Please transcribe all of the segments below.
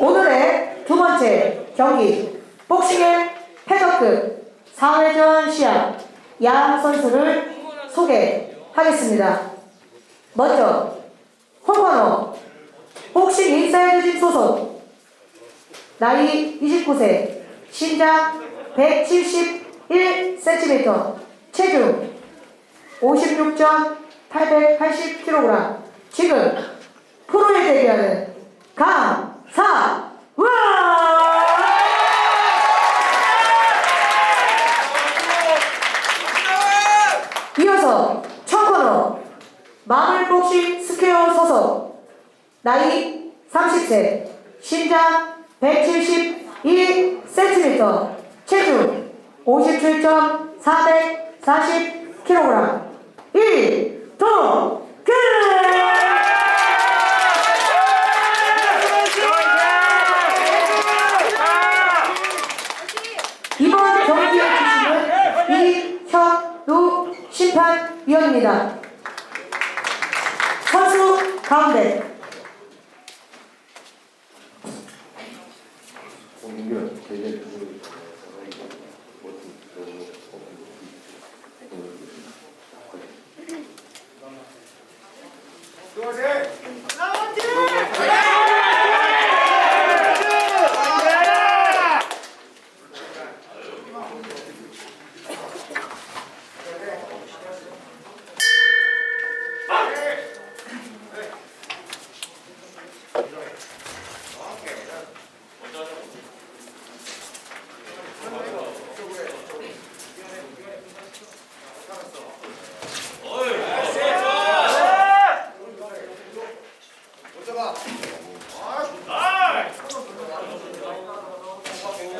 오늘의 두 번째 경기 복싱의 패더급 4회전 시합 양 선수를 소개하겠습니다. 먼저 홍건호 복싱 인사이드짐 소속 나이 29세 신장 171cm 체중 56.880kg 지금 프로에 데뷔하는 강사 와! 이어서 청코너 마블복싱 스퀘어 소속 나이 30세 신장 172cm 체중 57.440kg 1, 2, 끝! 이번 경기의 주심은 이현우 심판 위원입니다. 선수 가운데. 공격 제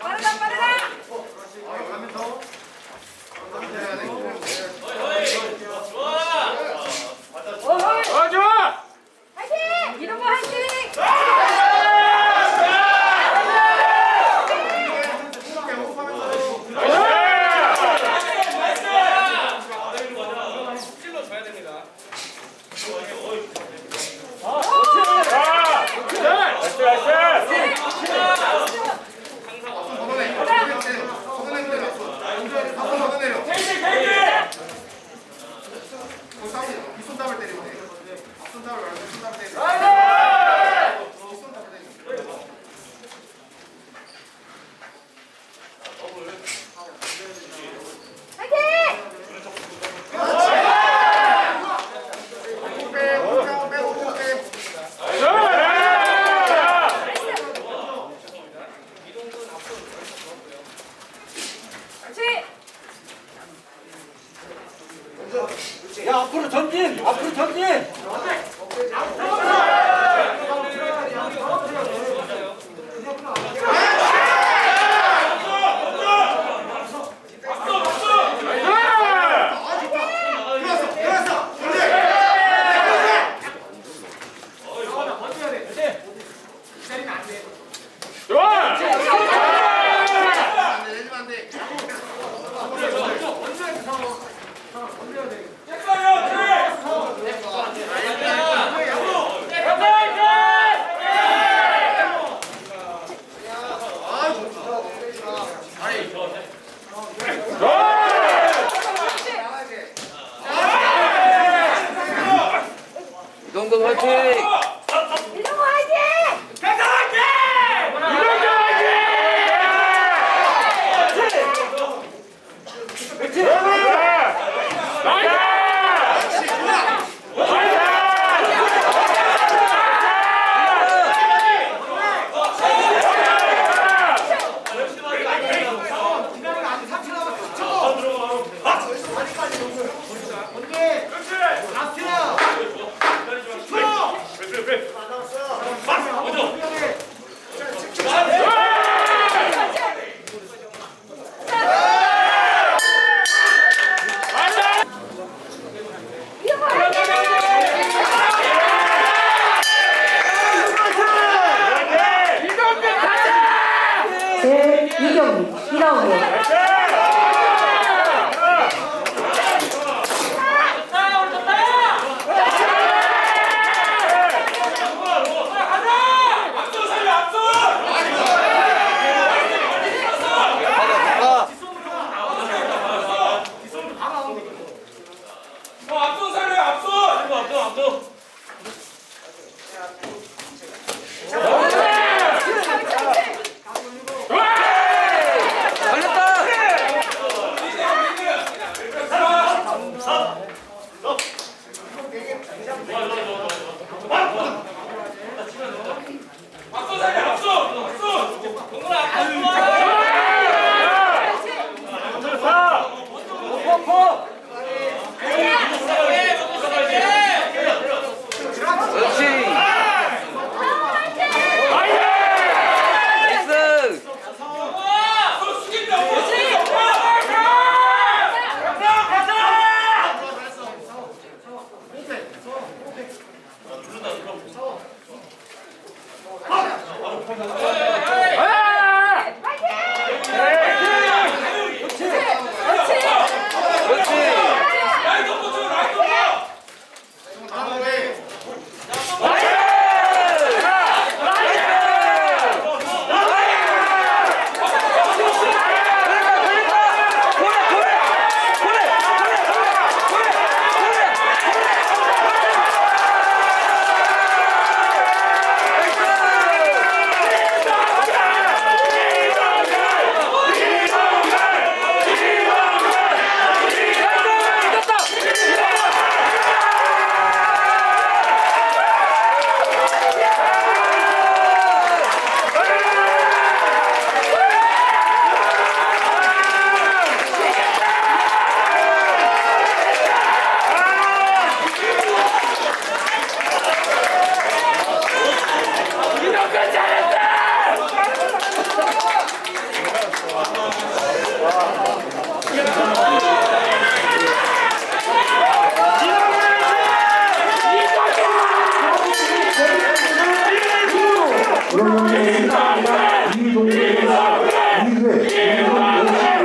빠르다 빠르다 화이팅 이런 거 화이팅 손잡을 때리면 돼. 손잡을 말고 손잡을 때리면 돼. 손잡을 때리면 돼. 호 빼, 호 빼, 호 빼, 호 빼. 그렇지 야 앞으로 전진 앞 점퍼. 그렇지. 나이스. 그렇지. 다음에 그런 경기에서 이동국입니다. 2회 2분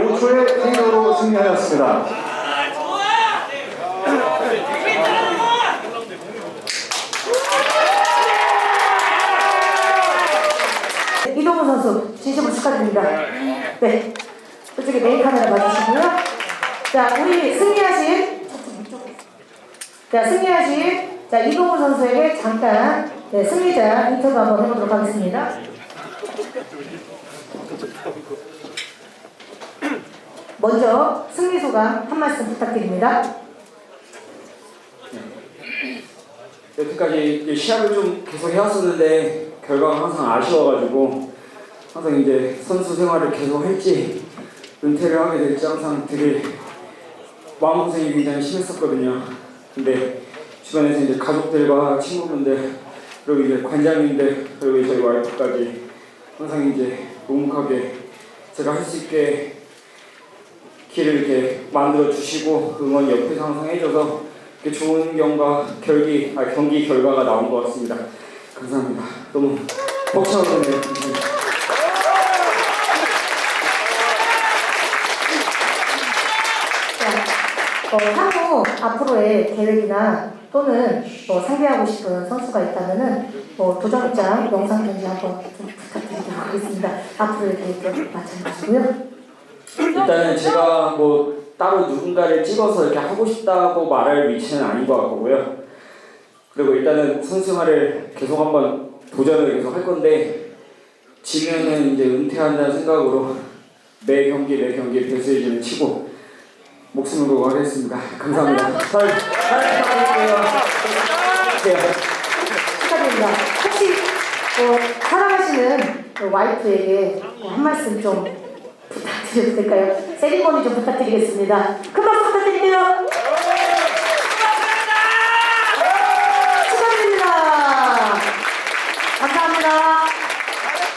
55초의 KO로 승리하였습니다. 이동훈 선수 진심으로 축하드립니다. 네. 이쪽에 메인 카메라 봐주시고요. 자, 우리 승리하신 자, 승리하신 자, 이동훈 선수에게 잠깐 네, 승리자 인터뷰 한번 해보도록 하겠습니다. 먼저 승리 소감 한 말씀 부탁드립니다. 여태까지 시합을 좀 계속 해왔었는데 결과가 항상 아쉬워가지고 항상 이제 선수 생활을 계속 할지 은퇴를 하게 될지 항상 되게 마음고생이 굉장히 심했었거든요. 근데 주변에서 이제 가족들과 친구분들 그리고 이제 관장님들 그리고 저희 와이프까지 항상 이제 묵묵하게 제가 할 수 있게 길을 이렇게 만들어 주시고 응원 옆에서 항상 해줘서 좋은 경과 결기 아 경기 결과가 나온 것 같습니다. 감사합니다. 너무 벅차오르네요. 자, 어, 향후 앞으로의 계획이나 또는 뭐 상대하고 싶은 선수가 있다면은 뭐 도전 입장 영상 편지 한번 좀 부탁드리도록 하겠습니다. 앞으로의 계획도 마찬가지고요. 일단은 제가 뭐 따로 누군가를 찍어서 이렇게 하고 싶다고 말할 위치는 아닌 것 같고요. 그리고 일단은 선수 생활을 계속 한번 도전을 계속 할 건데 지면은 이제 은퇴한다는 생각으로 매 경기 매 경기 배수해주는 치고 목숨을 걸고 하겠습니다. 감사합니다. 잘, 잘 부탁드릴게요. 네. 축하드립니다. 혹시 어, 사랑하시는 그 와이프에게 어, 한 말씀 좀 부탁드려도 될까요? 세리머니 좀 부탁드리겠습니다. 큰 박수 부탁드릴게요.